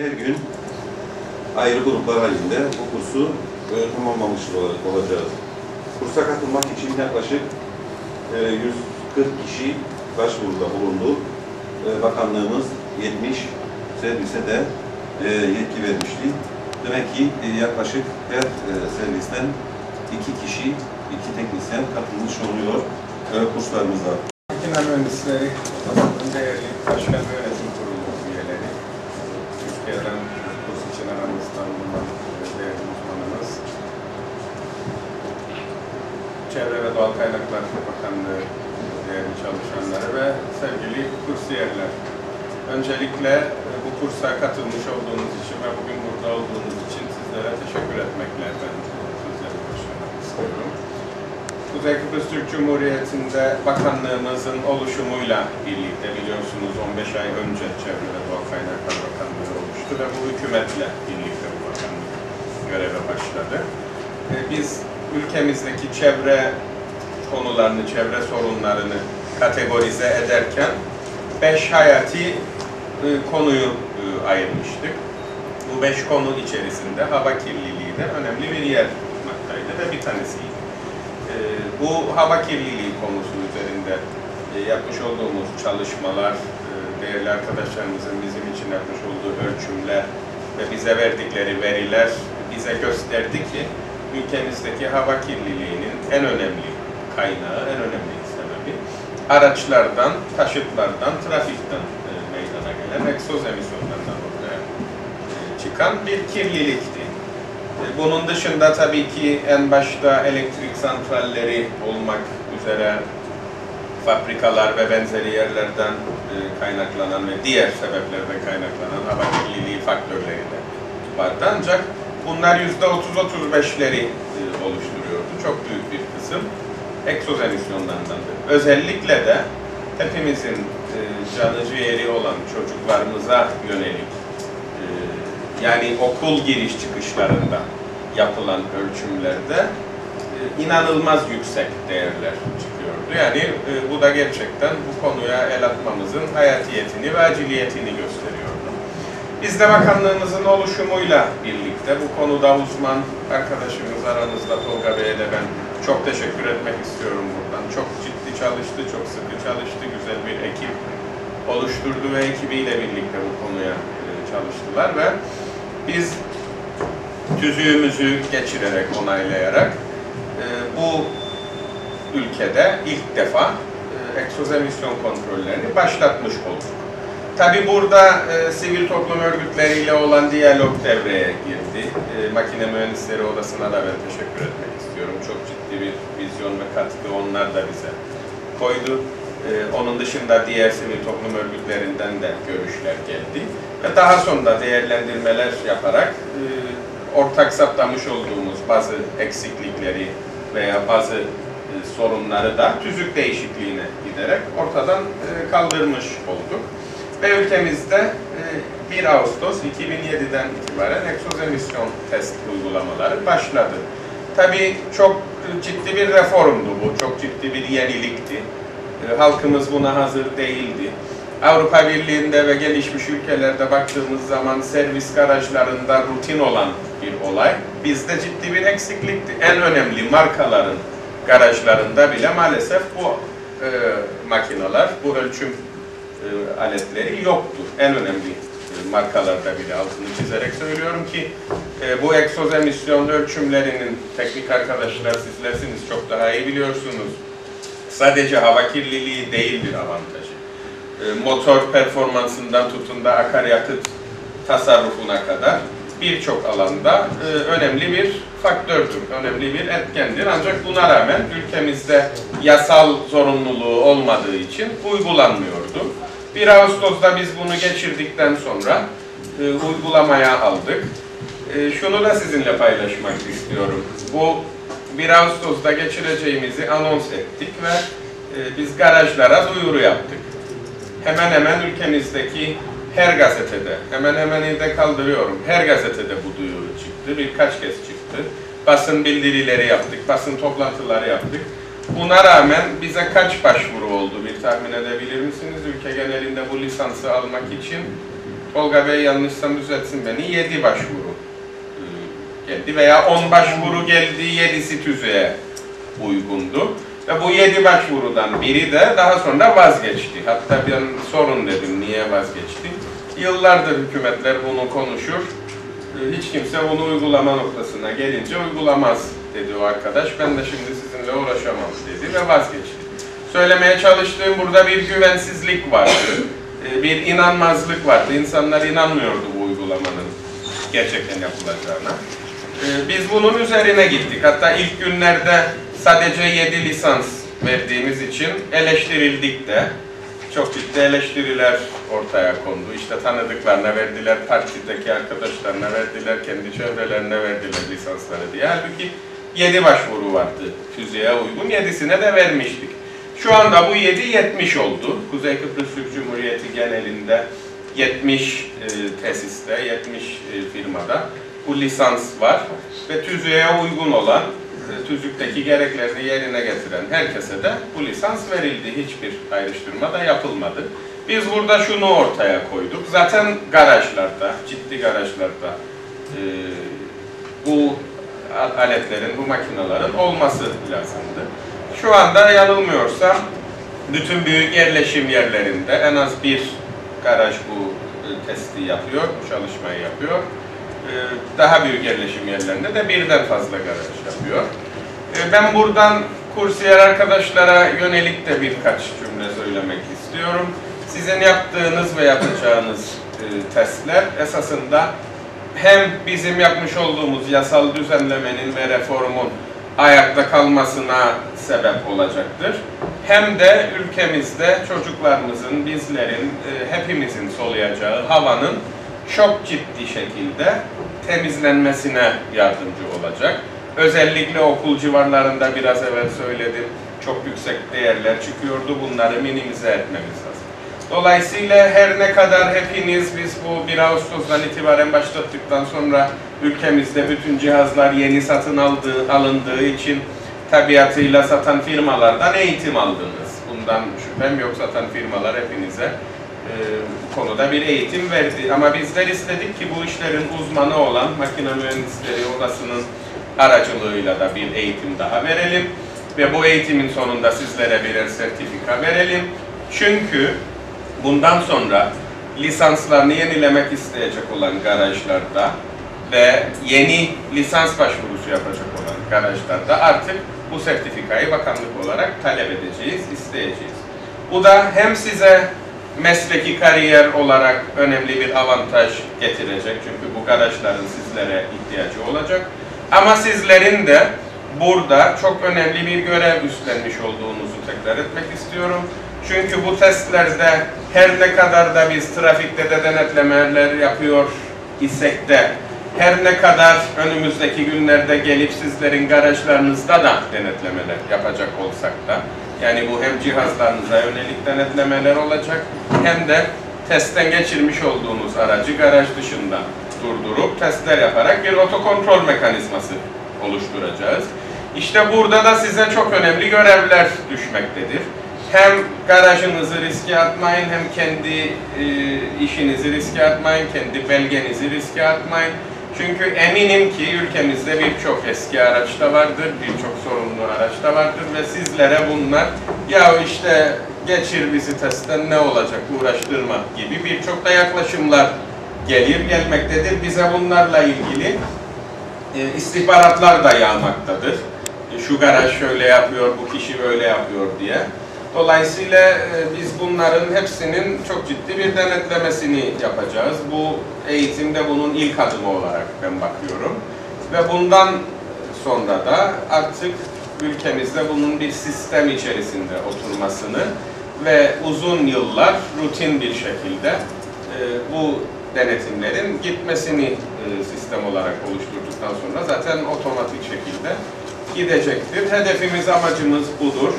Her gün ayrı gruplar halinde bu kursu e, tamamlamış olarak olacağız. Kursa katılmak için yaklaşık e, 140 kişi başvuruda bulundu. E, bakanlığımız 70 servise de e, yetki vermişti. Demek ki e, yaklaşık her e, servisten iki kişi, iki teknisyen katılmış oluyor e, kurslarımıza. Makine mühendisleri, değerli başkan ve yönetim kurulu üyeleri, Türkiye'den kurs için aramızda bulunan değerli uzmanımız, Çevre ve Doğal Kaynaklar Bakanlığı değerli çalışanları ve sevgili kursiyerler. Öncelikle e, bu kursa katılmış olduğunuz için ve bugün burada olduğunuz için sizlere teşekkür etmekle ben sözlerimi başlamak istiyorum. Kuzey Kıbrıs Türk Cumhuriyeti'nde bakanlığımızın oluşumuyla birlikte biliyorsunuz 15 ay önce Çevre ve Doğal Kaynaklar Bakanlığı oluştu ve bu hükümetle birlikte bu bakanlık göreve başladı. Biz ülkemizdeki çevre konularını, çevre sorunlarını kategorize ederken beş hayati e, konuyu e, ayırmıştık. Bu beş konu içerisinde hava kirliliği de önemli bir yer tutmaktaydı ve bir tanesiydi. Ee, bu hava kirliliği konusu üzerinde e, yapmış olduğumuz çalışmalar, e, değerli arkadaşlarımızın bizim için yapmış olduğu ölçümler ve bize verdikleri veriler bize gösterdi ki ülkemizdeki hava kirliliğinin en önemli kaynağı, en önemli sebebi araçlardan, taşıtlardan, trafikten e, meydana gelen egzoz emisyonlarından ortaya e, çıkan bir kirlilikti. E, Bunun dışında tabii ki en başta elektrik santralleri olmak üzere fabrikalar ve benzeri yerlerden kaynaklanan ve diğer sebeplerden kaynaklanan hava kirliliği faktörleri de vardı. Ancak bunlar yüzde 30-35'leri e, oluşturuyordu. Çok büyük bir kısım egzoz emisyonlarındandı. Özellikle de hepimizin e, canı ciğeri olan çocuklarımıza yönelik e, yani okul giriş çıkışlarında yapılan ölçümlerde inanılmaz yüksek değerler çıkıyordu. Yani bu da gerçekten bu konuya el atmamızın hayatiyetini ve aciliyetini gösteriyordu. Biz de bakanlığımızın oluşumuyla birlikte bu konuda uzman arkadaşımız aranızda Tolga Bey'e de ben çok teşekkür etmek istiyorum buradan. Çok ciddi çalıştı, çok sıkı çalıştı, güzel bir ekip oluşturdu ve ekibiyle birlikte bu konuya e, çalıştılar ve biz tüzüğümüzü geçirerek, onaylayarak e, bu ülkede ilk defa e, egzoz emisyon kontrollerini başlatmış olduk. Tabi burada e, sivil toplum örgütleriyle olan diyalog devreye girdi. E, Makine Mühendisleri Odası'na da ben teşekkür etmek istiyorum. Çok ciddi bir vizyon ve katkı onlar da bize koydu. E, onun dışında diğer sivil toplum örgütlerinden de görüşler geldi. Ve daha sonra değerlendirmeler yaparak e, ortak saptamış olduğumuz bazı eksiklikleri veya bazı e, sorunları da tüzük değişikliğine giderek ortadan e, kaldırmış olduk. Ve ülkemizde e, 1 Ağustos 2007'den itibaren egzoz emisyon test uygulamaları başladı. Tabii çok ciddi bir reformdu bu, çok ciddi bir yenilikti. E, Halkımız buna hazır değildi. Avrupa Birliği'nde ve gelişmiş ülkelerde baktığımız zaman servis garajlarında rutin olan bir olay. Bizde ciddi bir eksiklikti. En önemli markaların garajlarında bile maalesef bu e, makineler, bu ölçüm e, aletleri yoktu. En önemli e, markalarda bile altını çizerek söylüyorum ki e, bu egzoz emisyon ölçümlerinin teknik arkadaşlar sizlersiniz çok daha iyi biliyorsunuz. Sadece hava kirliliği değildir avantajı. E, motor performansından tutun da akaryakıt tasarrufuna kadar birçok alanda önemli bir faktördür, önemli bir etkendir. Ancak buna rağmen ülkemizde yasal zorunluluğu olmadığı için uygulanmıyordu. 1 Ağustos'ta biz bunu geçirdikten sonra e, uygulamaya aldık. E, şunu da sizinle paylaşmak istiyorum. Bu 1 Ağustos'ta geçireceğimizi anons ettik ve e, biz garajlara duyuru yaptık. Hemen hemen ülkemizdeki her gazetede, hemen hemen de kaldırıyorum, her gazetede bu duyuru çıktı, birkaç kez çıktı. Basın bildirileri yaptık, basın toplantıları yaptık. Buna rağmen bize kaç başvuru oldu bir tahmin edebilir misiniz? Ülke genelinde bu lisansı almak için Tolga Bey yanlışsam düzeltsin beni, 7 başvuru e, geldi veya 10 başvuru geldi, 7'si tüzüğe uygundu. Ve bu 7 başvurudan biri de daha sonra vazgeçti. Hatta ben sorun dedim, niye vazgeçti? Yıllardır hükümetler bunu konuşur. E, Hiç kimse bunu uygulama noktasına gelince uygulamaz dedi o arkadaş. Ben de şimdi sizinle uğraşamam dedi ve vazgeçti. Söylemeye çalıştığım burada bir güvensizlik vardı. E, Bir inanmazlık vardı. İnsanlar inanmıyordu bu uygulamanın gerçekten yapılacağına. E, Biz bunun üzerine gittik. Hatta ilk günlerde sadece 7 lisans verdiğimiz için eleştirildik de. Çok ciddi eleştiriler ortaya kondu. İşte tanıdıklarına verdiler, partideki arkadaşlarına verdiler, kendi çevrelerine verdiler lisansları diye. Halbuki 7 başvuru vardı tüzüğe uygun. 7'sine de vermiştik. Şu anda bu 7 70 oldu. Kuzey Kıbrıs Türk Cumhuriyeti genelinde 70 e, tesiste, 70 e, firmada bu lisans var ve tüzüğe uygun olan, e, tüzükteki gereklerini yerine getiren herkese de bu lisans verildi. Hiçbir ayrıştırma da yapılmadı. Biz burada şunu ortaya koyduk. Zaten garajlarda, ciddi garajlarda e, bu aletlerin, bu makinelerin olması lazımdı. Şu anda yanılmıyorsam bütün büyük yerleşim yerlerinde en az bir garaj bu e, testi yapıyor, bu çalışmayı yapıyor. E, Daha büyük yerleşim yerlerinde de birden fazla garaj yapıyor. E, Ben buradan kursiyer arkadaşlara yönelik de birkaç cümle söylemek istiyorum. Sizin yaptığınız ve yapacağınız testler esasında hem bizim yapmış olduğumuz yasal düzenlemenin ve reformun ayakta kalmasına sebep olacaktır. Hem de ülkemizde çocuklarımızın, bizlerin, e, hepimizin soluyacağı havanın çok ciddi şekilde temizlenmesine yardımcı olacak. Özellikle okul civarlarında biraz evvel söyledim, çok yüksek değerler çıkıyordu. Bunları minimize etmemiz lazım. Dolayısıyla her ne kadar hepiniz biz bu 1 Ağustos'tan itibaren başlattıktan sonra ülkemizde bütün cihazlar yeni satın aldığı, alındığı için tabiatıyla satan firmalardan eğitim aldınız. Bundan şüphem yok satan firmalar hepinize e, konuda bir eğitim verdi. Ama bizler istedik ki bu işlerin uzmanı olan Makine Mühendisleri Odası'nın aracılığıyla da bir eğitim daha verelim. Ve bu eğitimin sonunda sizlere birer sertifika verelim. Çünkü bundan sonra lisanslarını yenilemek isteyecek olan garajlarda ve yeni lisans başvurusu yapacak olan garajlarda artık bu sertifikayı bakanlık olarak talep edeceğiz, isteyeceğiz. Bu da hem size mesleki kariyer olarak önemli bir avantaj getirecek çünkü bu garajların sizlere ihtiyacı olacak. Ama sizlerin de burada çok önemli bir görev üstlenmiş olduğunuzu tekrar etmek istiyorum. Çünkü bu testlerde her ne kadar da biz trafikte de denetlemeler yapıyor isek de her ne kadar önümüzdeki günlerde gelip sizlerin garajlarınızda da denetlemeler yapacak olsak da yani bu hem cihazlarınıza yönelik denetlemeler olacak hem de testten geçirmiş olduğunuz aracı garaj dışında durdurup testler yaparak bir otokontrol mekanizması oluşturacağız. İşte burada da size çok önemli görevler düşmektedir. Hem garajınızı riske atmayın hem kendi e, işinizi riske atmayın, kendi belgenizi riske atmayın. Çünkü eminim ki ülkemizde birçok eski araç da vardır, birçok sorunlu araç da vardır ve sizlere bunlar ya işte geçir bizi testten ne olacak uğraştırma gibi birçok da yaklaşımlar gelir gelmektedir. Bize bunlarla ilgili e, istihbaratlar da yağmaktadır. E, şu garaj şöyle yapıyor, bu kişi böyle yapıyor diye. Dolayısıyla e, biz bunların hepsinin çok ciddi bir denetlemesini yapacağız. Bu eğitimde bunun ilk adımı olarak ben bakıyorum. Ve bundan sonra da artık ülkemizde bunun bir sistem içerisinde oturmasını ve uzun yıllar rutin bir şekilde e, bu denetimlerin gitmesini e, sistem olarak oluşturduktan sonra zaten otomatik şekilde gidecektir. Hedefimiz, amacımız budur.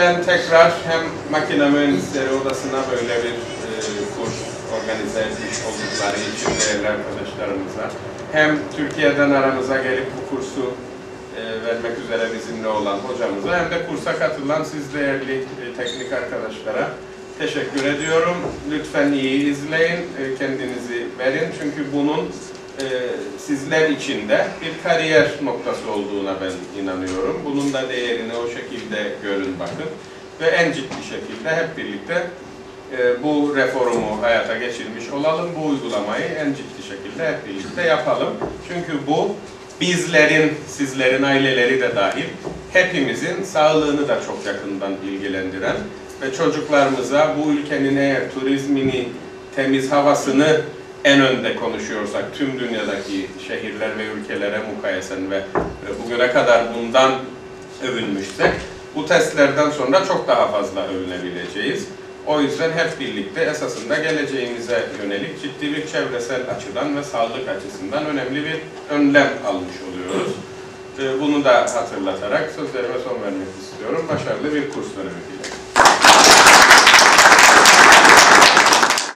Ben tekrar hem makine mühendisleri odasına böyle bir e, kurs organize etmiş oldukları için değerli arkadaşlarımıza hem Türkiye'den aramıza gelip bu kursu e, vermek üzere bizimle olan hocamıza hem de kursa katılan siz değerli e, teknik arkadaşlara Teşekkür ediyorum. Lütfen iyi izleyin, e, kendinizi verin. Çünkü bunun e, sizler için de bir kariyer noktası olduğuna ben inanıyorum. Bunun da değerini o şekilde görün bakın. Ve en ciddi şekilde hep birlikte e, bu reformu hayata geçirmiş olalım. Bu uygulamayı en ciddi şekilde hep birlikte yapalım. Çünkü bu bizlerin, sizlerin aileleri de dahil hepimizin sağlığını da çok yakından ilgilendiren ve çocuklarımıza bu ülkenin eğer turizmini, temiz havasını en önde konuşuyorsak tüm dünyadaki şehirler ve ülkelere mukayesen ve e, bugüne kadar bundan övünmüşsek bu testlerden sonra çok daha fazla övünebileceğiz. O yüzden hep birlikte esasında geleceğimize yönelik ciddi bir çevresel açıdan ve sağlık açısından önemli bir önlem almış oluyoruz. E, Bunu da hatırlatarak sözlerime son vermek istiyorum. Başarılı bir kurs dönemi.